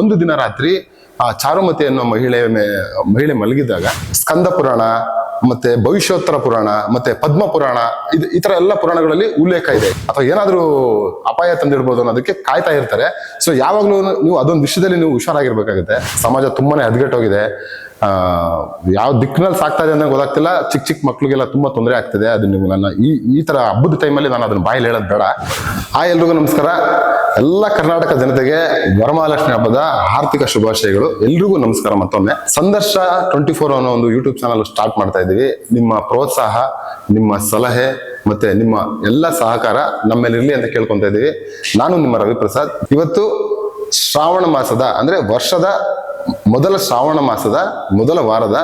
ಒಂದು ದಿನ ರಾತ್ರಿ ಆ ಚಾರುಮತಿ ಅನ್ನೋ ಮಹಿಳೆ ಮಹಿಳೆ ಮಲಗಿದಾಗ ಸ್ಕಂದ ಪುರಾಣ, ಮತ್ತೆ ಭವಿಷ್ಯೋತ್ತರ ಪುರಾಣ, ಮತ್ತೆ ಪದ್ಮ ಪುರಾಣ, ಇದು ಈ ತರ ಎಲ್ಲ ಪುರಾಣಗಳಲ್ಲಿ ಉಲ್ಲೇಖ ಇದೆ. ಅಥವಾ ಏನಾದರೂ ಅಪಾಯ ತಂದಿರ್ಬೋದು ಅನ್ನೋದಕ್ಕೆ ಕಾಯ್ತಾ ಇರ್ತಾರೆ. ಸೊ ಯಾವಾಗ್ಲೂ ನೀವು ಅದೊಂದು ವಿಷಯದಲ್ಲಿ ನೀವು ಹುಷಾರಾಗಿರ್ಬೇಕಾಗುತ್ತೆ. ಸಮಾಜ ತುಂಬಾನೇ ಹದಗೆಟ್ಟೋಗಿದೆ ಯಾವ ದಿಕ್ಕಿನಲ್ಲಿ ಸಾಕ್ತಾ ಇದೆ ಅಂತ ಗೊತ್ತಾಗ್ತಿಲ್ಲ. ಚಿಕ್ಕ ಚಿಕ್ಕ ಮಕ್ಳಿಗೆಲ್ಲ ತುಂಬಾ ತೊಂದರೆ ಆಗ್ತಿದೆ. ಅದು ನೀವು ನನ್ನ ಈ ಈ ತರ ಹಬ್ಬದ ಟೈಮಲ್ಲಿ ನಾನು ಅದನ್ನ ಬಾಯಲ್ಲಿ ಹೇಳೋದು ಬೇಡ. ಆ ಎಲ್ರಿಗೂ ನಮಸ್ಕಾರ. ಎಲ್ಲ ಕರ್ನಾಟಕ ಜನತೆಗೆ ವರಮಹಾಲಕ್ಷ್ಮಿ ಹಬ್ಬದ ಆರ್ಥಿಕ ಶುಭಾಶಯಗಳು. ಎಲ್ರಿಗೂ ನಮಸ್ಕಾರ ಮತ್ತೊಮ್ಮೆ. ಸಂದರ್ಶ ಟ್ವೆಂಟಿ ಫೋರ್ ಅನ್ನೋ ಒಂದು ಯೂಟ್ಯೂಬ್ ಚಾನಲ್ ಸ್ಟಾರ್ಟ್ ಮಾಡ್ತಾ ಇದ್ದೀವಿ. ನಿಮ್ಮ ಪ್ರೋತ್ಸಾಹ, ನಿಮ್ಮ ಸಲಹೆ ಮತ್ತೆ ನಿಮ್ಮ ಎಲ್ಲ ಸಹಕಾರ ನಮ್ಮಲ್ಲಿರಲಿ ಅಂತ ಕೇಳ್ಕೊಂತ ಇದ್ದೀವಿ. ನಾನು ನಿಮ್ಮ ರವಿಪ್ರಸಾದ್. ಇವತ್ತು ಶ್ರಾವಣ ಮಾಸದ, ಅಂದ್ರೆ ವರ್ಷದ ಮೊದಲ ಶ್ರಾವಣ ಮಾಸದ, ಮೊದಲ ವಾರದ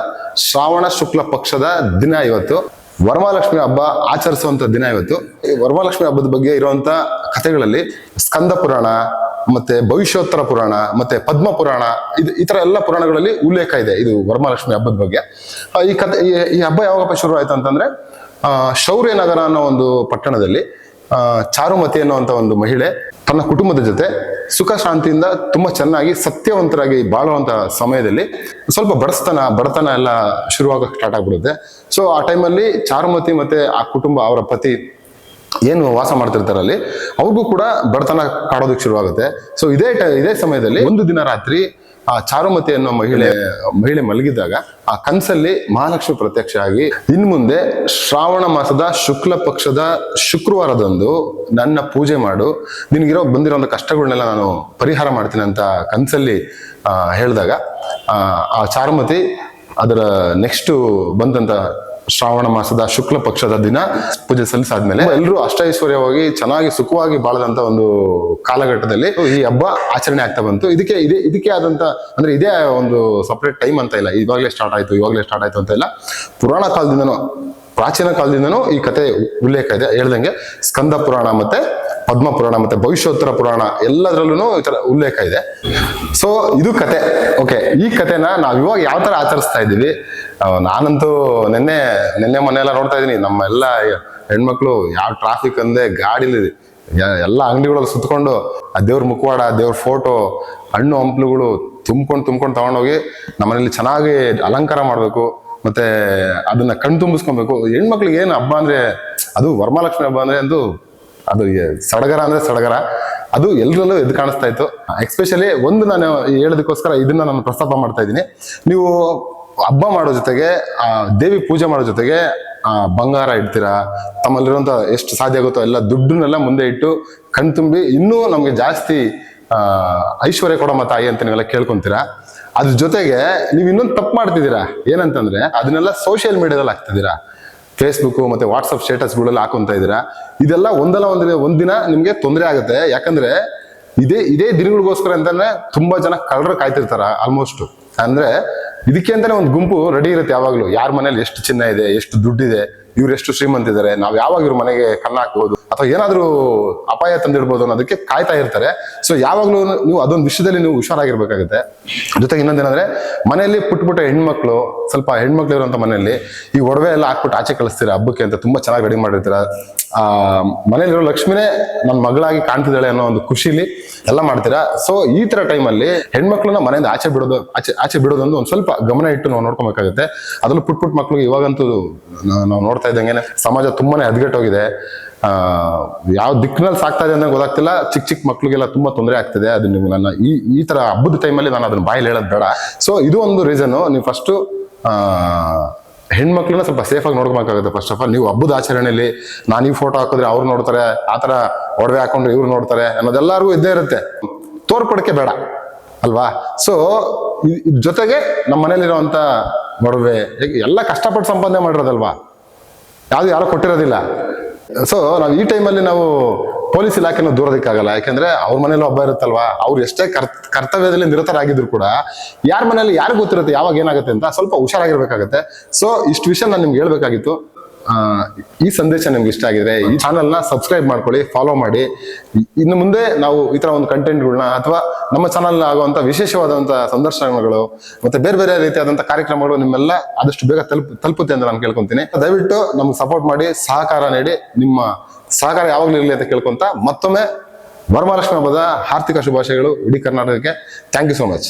ಶ್ರಾವಣ ಶುಕ್ಲ ಪಕ್ಷದ ದಿನ ಇವತ್ತು. ವರಮಹಾಲಕ್ಷ್ಮಿ ಹಬ್ಬ ಆಚರಿಸುವಂತ ದಿನ ಇವತ್ತು. ಈ ವರಮಹಾಲಕ್ಷ್ಮಿ ಹಬ್ಬದ ಬಗ್ಗೆ ಇರುವಂತ ಕಥೆಗಳಲ್ಲಿ ಸ್ಕಂದ ಪುರಾಣ ಮತ್ತೆ ಭವಿಷ್ಯೋತ್ತರ ಪುರಾಣ ಮತ್ತೆ ಪದ್ಮ ಪುರಾಣ ಇದು ಈ ತರ ಎಲ್ಲ ಪುರಾಣಗಳಲ್ಲಿ ಉಲ್ಲೇಖ ಇದೆ. ಇದು ವರಮಹಾಲಕ್ಷ್ಮಿ ಹಬ್ಬದ ಬಗ್ಗೆ. ಈ ಕಥೆ ಈ- ಹಬ್ಬ ಯಾವಾಗಪ್ಪ ಶುರು ಆಯ್ತು ಅಂತಂದ್ರೆ ಆ, ಶೌರ್ಯನಗರ ಅನ್ನೋ ಒಂದು ಪಟ್ಟಣದಲ್ಲಿ ಚಾರುಮತಿ ಅನ್ನುವಂತ ಒಂದು ಮಹಿಳೆ ತನ್ನ ಕುಟುಂಬದ ಜೊತೆ ಸುಖ ಶಾಂತಿಯಿಂದ ತುಂಬಾ ಚೆನ್ನಾಗಿ ಸತ್ಯವಂತರಾಗಿ ಬಾಳುವಂತ ಸಮಯದಲ್ಲಿ ಸ್ವಲ್ಪ ಬಡಸ್ತನ ಬಡತನ ಎಲ್ಲ ಶುರುವಾಗ ಸ್ಟಾರ್ಟ್ ಆಗ್ಬಿಡುತ್ತೆ. ಸೊ ಆ ಟೈಮಲ್ಲಿ ಚಾರುಮತಿ ಮತ್ತೆ ಆ ಕುಟುಂಬ ಅವರ ಪತಿ ಏನು ವಾಸ ಮಾಡ್ತಿರ್ತಾರೆ ಅಲ್ಲಿ ಅವ್ರಿಗೂ ಕೂಡ ಬಡತನ ಕಾಡೋದಕ್ಕೆ ಶುರುವಾಗುತ್ತೆ. ಸೊ ಇದೇ ಇದೇ ಸಮಯದಲ್ಲಿ ಒಂದು ದಿನ ರಾತ್ರಿ, ಆ ಚಾರುಮತಿ ಅನ್ನೋ ಮಹಿಳೆ ಮಹಿಳೆ ಮಲಗಿದಾಗ ಆ ಕನ್ಸಲ್ಲಿ ಮಹಾಲಕ್ಷ್ಮಿ ಪ್ರತ್ಯಕ್ಷ ಆಗಿ ಇನ್ ಮುಂದೆ ಶ್ರಾವಣ ಮಾಸದ ಶುಕ್ಲ ಪಕ್ಷದ ಶುಕ್ರವಾರದಂದು ನನ್ನ ಪೂಜೆ ಮಾಡು. ನಿನಗಿರೋ ಬಂದಿರೋ ಕಷ್ಟಗಳನ್ನೆಲ್ಲ ನಾನು ಪರಿಹಾರ ಮಾಡ್ತೀನಿ ಅಂತ ಕನ್ಸಲ್ಲಿ ಹೇಳಿದಾಗ, ಆ ಚಾರುಮತಿ ಅದರ ನೆಕ್ಸ್ಟ್ ಬಂದಂತ ಶ್ರಾವಣ ಮಾಸದ ಶುಕ್ಲ ಪಕ್ಷದ ದಿನ ಪೂಜೆ ಸಲ್ಲಿಸಾದ್ಮೇಲೆ ಎಲ್ಲರೂ ಅಷ್ಟೈಶ್ವರ್ಯವಾಗಿ ಚೆನ್ನಾಗಿ ಸುಖವಾಗಿ ಬಾಳದಂತ ಒಂದು ಕಾಲಘಟ್ಟದಲ್ಲಿ ಈ ಹಬ್ಬ ಆಚರಣೆ ಆಗ್ತಾ ಬಂತು. ಇದಕ್ಕೆ ಇದೇ, ಇದಕ್ಕೆ ಆದಂತ ಅಂದ್ರೆ ಇದೇ ಒಂದು ಸಪರೇಟ್ ಟೈಮ್ ಅಂತ ಇಲ್ಲ. ಇವಾಗಲೇ ಸ್ಟಾರ್ಟ್ ಆಯ್ತು, ಇವಾಗಲೇ ಸ್ಟಾರ್ಟ್ ಆಯ್ತು ಅಂತ ಇಲ್ಲ. ಪುರಾಣ ಕಾಲದಿಂದನೂ, ಪ್ರಾಚೀನ ಕಾಲದಿಂದನೂ ಈ ಕತೆ ಉಲ್ಲೇಖ ಇದೆ. ಹೇಳ್ದಂಗೆ ಸ್ಕಂದ ಪುರಾಣ ಮತ್ತೆ ಪದ್ಮ ಪುರಾಣ ಮತ್ತೆ ಭವಿಷ್ಯೋತ್ತರ ಪುರಾಣ ಎಲ್ಲದರಲ್ಲೂ ಈ ತರ ಉಲ್ಲೇಖ ಇದೆ. ಸೊ ಇದು ಕತೆ. ಓಕೆ ಈ ಕತೆನ ನಾವು ಇವಾಗ ಯಾವ ತರ ಆಚರಿಸ್ತಾ ಇದ್ದೀವಿ? ನಾನಂತೂ ನಿನ್ನೆ ನಿನ್ನೆ ಮೊನ್ನೆ ಎಲ್ಲ ನೋಡ್ತಾ ಇದೀನಿ ನಮ್ಮ ಎಲ್ಲ ಹೆಣ್ಮಕ್ಳು ಯಾವ ಟ್ರಾಫಿಕ್ ಅಂದೆ ಗಾಡಿಲಿ ಎಲ್ಲಾ ಅಂಗಡಿಗಳಲ್ಲಿ ಸುತ್ಕೊಂಡು ಆ ದೇವ್ರ ಮುಖವಾಡ, ದೇವ್ರ ಫೋಟೋ ಹಣ್ಣು ಹಂಪ್ಲುಗಳು ತುಂಬ್ಕೊಂಡು ತುಂಬ್ಕೊಂಡು ತಗೊಂಡೋಗಿ ನಮ್ಮನೇಲಿ ಚೆನ್ನಾಗಿ ಅಲಂಕಾರ ಮಾಡಬೇಕು. ಮತ್ತೆ ಅದನ್ನ ಕಣ್ ತುಂಬಿಸ್ಕೊಬೇಕು. ಹೆಣ್ಮಕ್ಳಿಗೆ ಏನು ಹಬ್ಬ ಅಂದ್ರೆ, ಅದು ವರಮಹಾಲಕ್ಷ್ಮಿ ಹಬ್ಬ ಅಂದ್ರೆ ಅದು ಅದು ಸಡಗರ ಅಂದ್ರೆ ಸಡಗರ. ಅದು ಎಲ್ಲರಲ್ಲೂ ಎದ್ದು ಕಾಣಿಸ್ತಾ ಇತ್ತು. ಎಕ್ಸ್ಪೆಷಲಿ ಒಂದು ನಾನು ಹೇಳೋದಕ್ಕೋಸ್ಕರ ಇದನ್ನ ನಾನು ಪ್ರಸ್ತಾಪ ಮಾಡ್ತಾ ಇದ್ದೀನಿ. ನೀವು ಹಬ್ಬ ಮಾಡೋ ಜೊತೆಗೆ ದೇವಿ ಪೂಜೆ ಮಾಡೋ ಜೊತೆಗೆ ಬಂಗಾರ ಇಡ್ತೀರಾ? ತಮ್ಮಲ್ಲಿರುವಂತ ಎಷ್ಟು ಸಾಧ್ಯ ಆಗುತ್ತೋ ಎಲ್ಲ ದುಡ್ಡನ್ನೆಲ್ಲ ಮುಂದೆ ಇಟ್ಟು ಕಣ್ ತುಂಬಿ ಇನ್ನೂ ನಮಗೆ ಜಾಸ್ತಿ ಐಶ್ವರ್ಯ ಕೊಡಮ್ಮ ತಾಯಿ ಅಂತ ನೀವೆಲ್ಲ ಕೇಳ್ಕೊಂತೀರಾ? ಅದ್ರ ಜೊತೆಗೆ ನೀವು ಇನ್ನೊಂದು ತಪ್ಪು ಮಾಡ್ತಿದ್ದೀರಾ? ಏನಂತಂದ್ರೆ ಅದನ್ನೆಲ್ಲ ಸೋಷಿಯಲ್ ಮೀಡಿಯಾದಲ್ಲಿ ಹಾಕ್ತಿದ್ದೀರಾ? ಫೇಸ್ಬುಕ್ ಮತ್ತೆ ವಾಟ್ಸಪ್ ಸ್ಟೇಟಸ್ಗಳಲ್ಲಿ ಹಾಕೊಂತ ಇದ್ದೀರಾ? ಇದೆಲ್ಲ ಒಂದಲ್ಲ ಒಂದಿನ ಒಂದಿನ ನಿಮ್ಗೆ ತೊಂದರೆ ಆಗುತ್ತೆ. ಯಾಕಂದ್ರೆ ಇದೇ ಇದೇ ದಿನಗಳಿಗೋಸ್ಕರ ಅಂತಾನೆ ತುಂಬಾ ಜನ ಕಳ್ಳರು ಕಾಯ್ತಿರ್ತಾರ ಆಲ್ಮೋಸ್ಟ್ ಅಂದ್ರೆ ಇದಕ್ಕೆ ಅಂತಾನೆ ಒಂದು ಗುಂಪು ರೆಡಿ ಇರುತ್ತೆ ಯಾವಾಗ್ಲೂ. ಯಾರ ಮನೇಲಿ ಎಷ್ಟು ಚಿನ್ನ ಇದೆ, ಎಷ್ಟು ದುಡ್ಡಿದೆ, ಇವ್ರು ಎಷ್ಟು ಶ್ರೀಮಂತ ಇದ್ದಾರೆ ನಾವ್ ಯಾವಾಗ ಇವ್ರ ಮನೆಗೆ ಕಣ್ಣು ಹಾಕ್ಬೋದು ಅಥವಾ ಏನಾದರೂ ಅಪಾಯ ತಂದಿಡ್ಬೋದು ಅನ್ನೋದಕ್ಕೆ ಕಾಯ್ತಾ ಇರ್ತಾರೆ. ಸೊ ಯಾವಾಗಲೂ ನೀವು ಅದೊಂದು ವಿಷಯದಲ್ಲಿ ನೀವು ಹುಷಾರಾಗಿರ್ಬೇಕಾಗುತ್ತೆ. ಜೊತೆಗೆ ಇನ್ನೊಂದೇನಂದ್ರೆ ಮನೆಯಲ್ಲಿ ಪುಟ್ಟ ಪುಟ್ಟ ಹೆಣ್ಮಕ್ಳು, ಸ್ವಲ್ಪ ಹೆಣ್ಮಕ್ಳು ಇರುವಂತ ಮನೆಯಲ್ಲಿ ಈ ಒಡವೆ ಎಲ್ಲ ಹಾಕ್ಬಿಟ್ಟು ಆಚೆ ಕಳಿಸ್ತೀರಾ ಹಬ್ಬಕ್ಕೆ ಅಂತ ತುಂಬಾ ಚೆನ್ನಾಗಿ ರೆಡಿ ಮಾಡಿರ್ತೀರ? ಆ, ಮನೆಯಲ್ಲಿರೋ ಲಕ್ಷ್ಮಿನೇ ನನ್ನ ಮಗಳಾಗಿ ಕಾಣ್ತಿದ್ದಾಳೆ ಅನ್ನೋ ಒಂದು ಖುಷಿಲಿ ಎಲ್ಲ ಮಾಡ್ತೀರಾ? ಸೊ ಈ ತರ ಟೈಮಲ್ಲಿ ಹೆಣ್ಮಕ್ಳನ್ನ ಮನೆಯಿಂದ ಆಚೆ ಬಿಡೋದು, ಆಚೆ ಆಚೆ ಬಿಡೋದೊಂದು ಒಂದು ಸ್ವಲ್ಪ ಗಮನ ಇಟ್ಟು ನಾವು ನೋಡ್ಕೊಬೇಕಾಗುತ್ತೆ. ಅದ್ರಲ್ಲೂ ಪುಟ್ ಪುಟ್ ಮಕ್ಳಿಗೆ ಇವಾಗಂತೂ ನಾವು ನೋಡ್ತಾ ಇದ್ದಂಗೆ ಸಮಾಜ ತುಂಬಾನೇ ಹದಗೆಟ್ಟೋಗಿದೆ. ಯಾವ ದಿಕ್ಕಿನಲ್ಲಿ ಸಾಕ್ತಾ ಇದೆ ಅಂತ ಗೊತ್ತಾಗ್ತಿಲ್ಲ. ಚಿಕ್ಕ ಚಿಕ್ಕ ಮಕ್ಳಿಗೆಲ್ಲ ತುಂಬಾ ತೊಂದರೆ ಆಗ್ತಿದೆ. ಅದು ನೀವು ನನ್ನ ಈ ಈ ತರ ಹಬ್ಬದ ಟೈಮಲ್ಲಿ ನಾನು ಅದನ್ನ ಬಾಯಲ್ಲಿ ಹೇಳೋದು ಬೇಡ. ಸೊ ಇದು ಒಂದು ರೀಸನ್ ನೀವು ಫಸ್ಟ್ ಹೆಣ್ಮಕ್ಳನ್ನ ಸ್ವಲ್ಪ ಸೇಫ್ ಆಗಿ ಫಸ್ಟ್ ಆಫ್ ಆಲ್ ನೀವು ಹಬ್ಬದ ಆಚರಣೆಯಲ್ಲಿ ನಾನು ಈ ಫೋಟೋ ಹಾಕಿದ್ರೆ ಅವ್ರು ನೋಡ್ತಾರೆ, ಆ ಥರ ಒಡವೆ ಹಾಕೊಂಡ್ರೆ ಇವ್ರು ನೋಡ್ತಾರೆ ಅನ್ನೋದೆಲ್ಲರಿಗೂ ಇದ್ದೇ ಇರುತ್ತೆ. ತೋರ್ಪಡಕ್ಕೆ ಬೇಡ, ಅಲ್ವಾ? ಸೊ ಜೊತೆಗೆ ನಮ್ಮ ಮನೇಲಿರುವಂತ ಒಡವೆ ಎಲ್ಲ ಕಷ್ಟಪಟ್ಟು ಸಂಪಾದನೆ ಮಾಡಿರೋದಲ್ವಾ? ಯಾವ್ದು ಯಾರು ಕೊಟ್ಟಿರೋದಿಲ್ಲ. ಸೊ ನಾವು ಈ ಟೈಮಲ್ಲಿ ನಾವು ಪೊಲೀಸ್ ಇಲಾಖೆನೂ ದೂರೋದಕ್ಕಾಗಲ್ಲ. ಯಾಕಂದ್ರೆ ಅವ್ರ ಮನೇಲೂ ಹಬ್ಬ ಇರುತ್ತಲ್ವಾ? ಅವ್ರು ಎಷ್ಟೇ ಕರ್ ಕರ್ತವ್ಯದಲ್ಲಿ ನಿರತರಾಗಿದ್ರು ಕೂಡ ಯಾರ ಮನೇಲಿ ಯಾರು ಗೊತ್ತಿರುತ್ತೆ ಯಾವಾಗ ಏನಾಗುತ್ತೆ ಅಂತ ಸ್ವಲ್ಪ ಹುಷಾರಾಗಿರ್ಬೇಕಾಗತ್ತೆ. ಸೊ ಇಷ್ಟು ವಿಷಯ ನಾನು ನಿಮ್ಗೆ ಹೇಳ್ಬೇಕಾಗಿತ್ತು. ಈ ಸಂದೇಶ ನಿಮ್ಗೆ ಇಷ್ಟ ಆಗಿದ್ರೆ ಈ ಚಾನಲ್ನ ಸಬ್ಸ್ಕ್ರೈಬ್ ಮಾಡ್ಕೊಳ್ಳಿ ಫಾಲೋ ಮಾಡಿ. ಇನ್ನು ಮುಂದೆ ನಾವು ಈ ತರ ಒಂದು ಕಂಟೆಂಟ್ಗಳನ್ನ ಅಥವಾ ನಮ್ಮ ಚಾನಲ್ ಆಗುವಂತ ವಿಶೇಷವಾದಂತಹ ಸಂದರ್ಶನಗಳು ಮತ್ತೆ ಬೇರೆ ಬೇರೆ ರೀತಿಯಾದಂತಹ ಕಾರ್ಯಕ್ರಮಗಳು ನಿಮ್ಮೆಲ್ಲ ಆದಷ್ಟು ಬೇಗ ತಲುಪ, ತಲುಪುತ್ತೆ ಅಂತ ನಾನು ಕೇಳ್ಕೊಂತೀನಿ. ದಯವಿಟ್ಟು ನಮ್ಗೆ ಸಪೋರ್ಟ್ ಮಾಡಿ, ಸಹಕಾರ ನೀಡಿ, ನಿಮ್ಮ ಸಹಕಾರ ಯಾವಾಗಲೂ ಇರಲಿ ಅಂತ ಕೇಳ್ಕೊಂತ ಮತ್ತೊಮ್ಮೆ ವರಮಹಾಲಕ್ಷ್ಮಿ ಹಬ್ಬದ ಆರ್ಥಿಕ ಶುಭಾಶಯಗಳು ಇಡೀ ಕರ್ನಾಟಕಕ್ಕೆ. Thank you so much